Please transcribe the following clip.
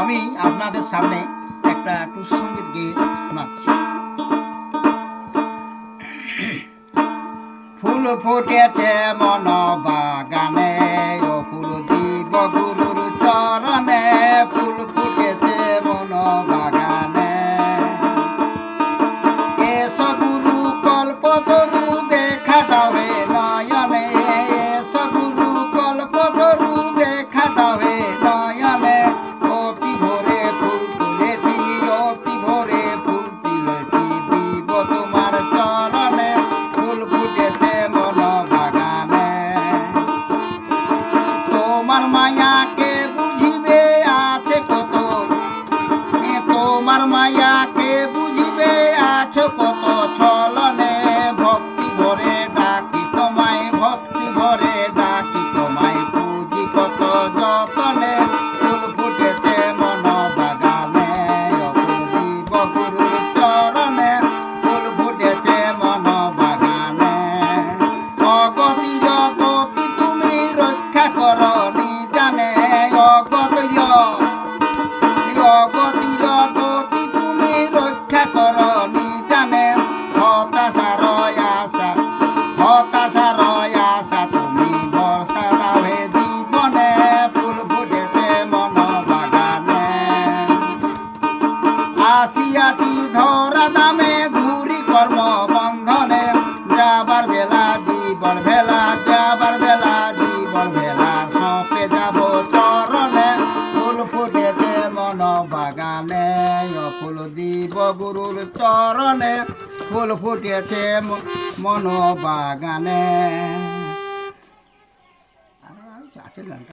আমি আপনাদের সামনে একটা টুস সংগীত গেয়ে শোনাচ্ছি ফুল ফুটেছে মন বাগানে ও ফুল দিব গুরুর চরণে, ফুল তোমার মায়াকে জীবনে ফুল ফুটেছে মন বাগানে আসিয়াছি ধরা দামে ঘুরি কর্ম বন্ধনে যাবার বেলা জীবন ভেলা, যাবার বেলা জীবন ভেলা সপে যাব চরণে, ফুল ফুটেছে মন বাগানে ফুল দিব গুরুর চরণে ফুল ফুটেছে মন বাগানে আর আছে গানটা